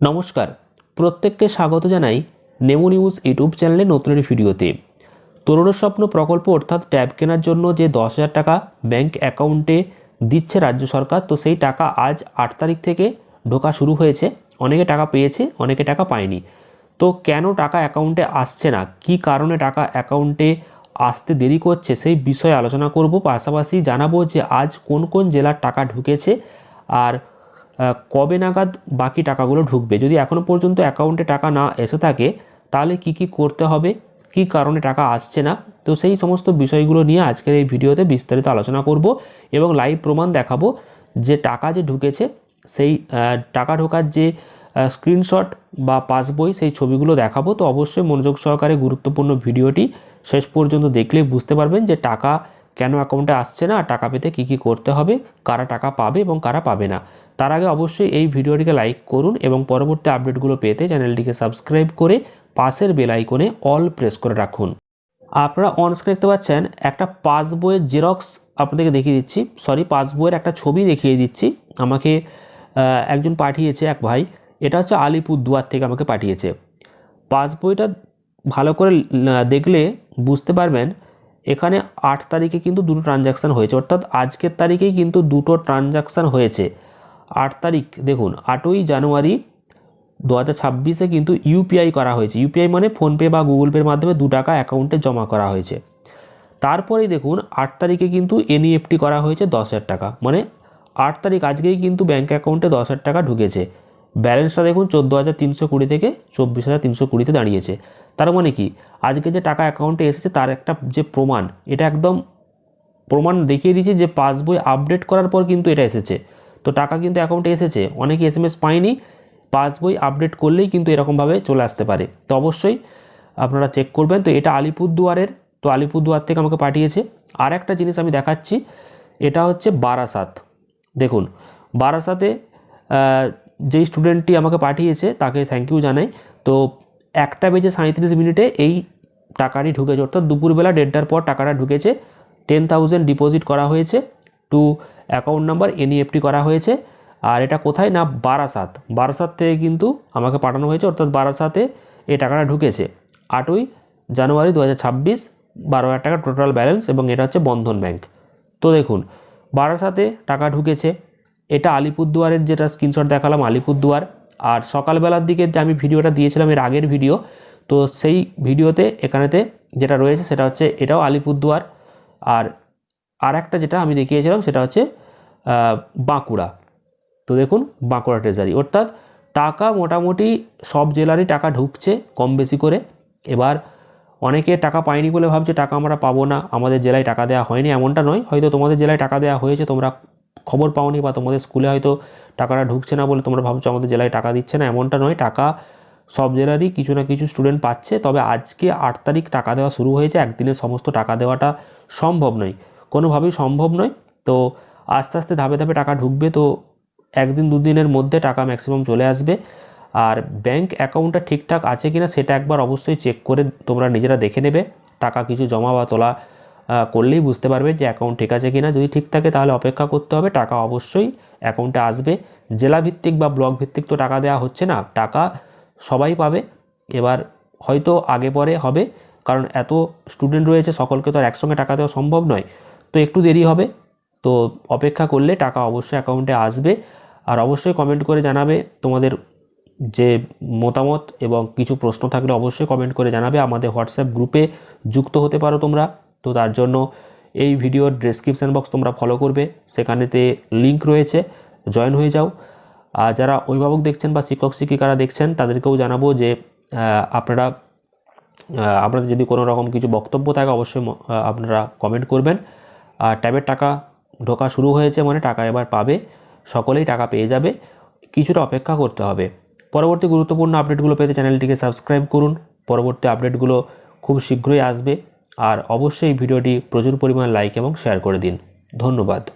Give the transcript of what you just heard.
নমস্কার। প্রত্যেককে স্বাগত জানাই নেমো নিউজ ইউটিউব চ্যানেলে নতুন একটি ভিডিওতে। তরুণের স্বপ্ন প্রকল্প অর্থাৎ ট্যাব কেনার জন্য যে দশ হাজার টাকা ব্যাংক অ্যাকাউন্টে দিচ্ছে রাজ্য সরকার, তো সেই টাকা আজ আট তারিখ থেকে ঢোকা শুরু হয়েছে। অনেকে টাকা পেয়েছে, অনেকে টাকা পায়নি। তো কেন টাকা অ্যাকাউন্টে আসছে না? কি কারণে টাকা অ্যাকাউন্টে আসতে দেরি করছে? সেই বিষয়ে আলোচনা করব। পাশাপাশি জানাব যে আজ কোন কোন জেলার টাকা ঢুকেছে আর কবে নাগাদ বাকি টাকাগুলো ঢুকবে? যদি এখনও পর্যন্ত অ্যাকাউন্টে টাকা না এসে থাকে, তাহলে কি কি করতে হবে? কি কারণে টাকা আসছে না? তো সেই সমস্ত বিষয়গুলো নিয়ে আজকের এই ভিডিওতে বিস্তারিত আলোচনা করব এবং লাইভ প্রমাণ দেখাবো যে টাকা যে ঢুকেছে, সেই টাকা ঢোকার যে স্ক্রিনশট বা পাসবই সেই ছবিগুলো দেখাবো। তো অবশ্যই মনোযোগ সহকারে গুরুত্বপূর্ণ ভিডিওটি শেষ পর্যন্ত দেখলেই বুঝতে পারবেন যে টাকা কেন অ্যাকাউন্টে আসছে না, টাকা পেতে কী কী করতে হবে, কারা টাকা পাবে এবং কারা পাবে না। তার আগে অবশ্যই এই ভিডিওটিকে লাইক করুন এবং পরবর্তী আপডেটগুলো পেতে চ্যানেলটিকে সাবস্ক্রাইব করে পাশের বেল আইকনে অল প্রেস করে রাখুন। আপনারা অন স্ক্রিন দেখতে পাচ্ছেন একটা পাসবইয়ের জেরক্স আপনাদেরকে দেখিয়ে দিচ্ছি। সরি, পাসবইয়ের একটা ছবি দেখিয়ে দিচ্ছি। আমাকে একজন পাঠিয়েছে, এক ভাই। এটা হচ্ছে আলিপুরদুয়ার থেকে আমাকে পাঠিয়েছে। পাসবইটা ভালো করে দেখলে বুঝতে পারবেন এখানে আট তারিখে কিন্তু দুটো ট্রানজাকশান হয়েছে। অর্থাৎ আজকের তারিখেই কিন্তু দুটো ট্রানজাকশান হয়েছে। আট তারিখ, দেখুন, আটই জানুয়ারি দু হাজার ছাব্বিশে কিন্তু ইউপিআই করা হয়েছে। ইউপিআই মানে ফোনপে বা গুগল পের মাধ্যমে দু টাকা অ্যাকাউন্টে জমা করা হয়েছে। তারপরেই দেখুন, আট তারিখে কিন্তু এনইএফটি করা হয়েছে দশ হাজার টাকা। মানে আট তারিখ আজকেই কিন্তু ব্যাঙ্ক অ্যাকাউন্টে দশ হাজার টাকা ঢুকেছে। ব্যালেন্সটা দেখুন চোদ্দ হাজার তিনশো কুড়ি থেকে চব্বিশ হাজার তিনশো কুড়িতে দাঁড়িয়েছে। তার মানে কি? আজকে যে টাকা অ্যাকাউন্টে এসেছে, তার একটা যে প্রমাণ, এটা একদম প্রমাণ দেখিয়ে দিয়েছে যে পাসবই আপডেট করার পর কিন্তু এটা এসেছে। তো টাকা কিন্তু অ্যাকাউন্টে এসেছে, অনেকে এস এম এস পায়নি, পাসবই আপডেট করলেই কিন্তু এরকমভাবে চলে আসতে পারে। তো অবশ্যই আপনারা চেক করবেন। তো এটা আলিপুরদুয়ারের, তো আলিপুরদুয়ার থেকে আমাকে পাঠিয়েছে। আর একটা জিনিস আমি দেখাচ্ছি, এটা হচ্ছে বারাসাত। দেখুন, বারাসাতে যেই স্টুডেন্টটি আমাকে পাঠিয়েছে, তাকে থ্যাংক ইউ জানাই। তো একটা বেজে সাঁত্রিশ মিনিটে এই টাকাটি ঢুকেছে। অর্থাৎ দুপুরবেলা দেড়টার পর টাকাটা ঢুকেছে। টেন থাউজেন্ড ডিপোজিট করা হয়েছে টু অ্যাকাউন্ট নাম্বার এনইএফটি করা হয়েছে। আর এটা কোথায় না বারাসাত? বারাসাত থেকে কিন্তু আমাকে পাঠানো হয়েছে। অর্থাৎ বারাসাতে এই টাকাটা ঢুকেছে। আটই জানুয়ারি দু হাজার ছাব্বিশ, বারো হাজার টাকা টোটাল ব্যালেন্স এবং এটা হচ্ছে বন্ধন ব্যাংক তো দেখুন, বারাসাতে টাকা ঢুকেছে। এটা আলিপুরদুয়ারের যেটা স্ক্রিনশট দেখালাম, আলিপুরদুয়ার। আর সকালবেলার দিকে যে আমি ভিডিওটা দিয়েছিলাম, এর আগের ভিডিও, তো সেই ভিডিওতে, এখানেতে যেটা রয়েছে সেটা হচ্ছে এটাও আলিপুরদুয়ার। আর আর একটা যেটা আমি দেখিয়েছিলাম, সেটা হচ্ছে বাঁকুড়া। তো দেখুন, বাঁকুড়া ট্রেজারি অর্থাৎ টাকা মোটামুটি সব জেলারই টাকা ঢুকছে কম বেশি করে। এবার অনেকে টাকা পায়নি বলে ভাবছে, টাকা আমরা পাবো না। আমাদের জেলায় টাকা দেওয়া হয়নি, এমনটা নয়। হয়তো তোমাদের জেলায় টাকা দেওয়া হয়েছে, তোমরা খবর পাওনি বা তোমাদের স্কুলে হয়তো টাকাটা ঢুকছে না বলে তোমরা ভাবছ আমাদের জেলায় টাকা দিচ্ছে না, এমনটা নয়। টাকা সব জেলারই কিছু না কিছু স্টুডেন্ট পাচ্ছে। তবে আজকে আট তারিখ টাকা দেওয়া শুরু হয়েছে। একদিনে সমস্ত টাকা দেওয়াটা সম্ভব নয়। কোনোভাবেই সম্ভব নয়। তো আস্তে আস্তে ধাপে ধাপে টাকা ঢুকবে। তো একদিন দুদিনের মধ্যে টাকা ম্যাক্সিমাম চলে আসবে। আর ব্যাংক অ্যাকাউন্টটা ঠিকঠাক আছে কিনা সেটা একবার অবশ্যই চেক করে তোমরা নিজেরা দেখে নেবে। টাকা কিছু জমা বা তোলা করলেই বুঝতে পারবে যে অ্যাকাউন্ট ঠিক আছে কিনা। যদি ঠিক থাকে তাহলে অপেক্ষা করতে হবে। টাকা অবশ্যই অ্যাকাউন্টে আসবে। জেলা ভিত্তিক বা ব্লক ভিত্তিক তো টাকা দেওয়া হচ্ছে না। টাকা সবাই পাবে। এবার হয়তো আগে পরে হবে। কারণ এত স্টুডেন্ট রয়েছে, সকলকে তো আর একসঙ্গে টাকা দেওয়া সম্ভব নয়। তো একটু দেরি হবে। তো অপেক্ষা করলে টাকা অবশ্যই অ্যাকাউন্টে আসবে। আর অবশ্যই কমেন্ট করে জানাবে তোমাদের যে মতামত এবং কিছু প্রশ্ন থাকলে অবশ্যই কমেন্ট করে জানাবে। আমাদের হোয়াটসঅ্যাপ গ্রুপে যুক্ত হতে পারো তোমরা। তো তার জন্য এই ভিডিওর ডেসক্রিপশান বক্স তোমরা ফলো করবে। সেখানেতে লিংক রয়েছে। জয়েন হয়ে যাও। আর যারা অভিভাবক দেখছেন বা শিক্ষক, শিক্ষিকারা দেখছেন, তাদেরকেও জানাব যে আপনারা আপনাদের যদি কোনো রকম কিছু বক্তব্য থাকে, অবশ্যই আপনারা কমেন্ট করবেন। আর ট্যাবের টাকা ঢোকা শুরু হয়েছে মানে টাকা এবার পাবে। সকলেই টাকা পেয়ে যাবে। কিছুটা অপেক্ষা করতে হবে। পরবর্তী গুরুত্বপূর্ণ আপডেটগুলো পেতে চ্যানেলটিকে সাবস্ক্রাইব করুন। পরবর্তী আপডেটগুলো খুব শীঘ্রই আসবে। আর অবশ্যই ভিডিওটি প্রচুর পরিমাণ লাইক এবং শেয়ার করে দিন। ধন্যবাদ।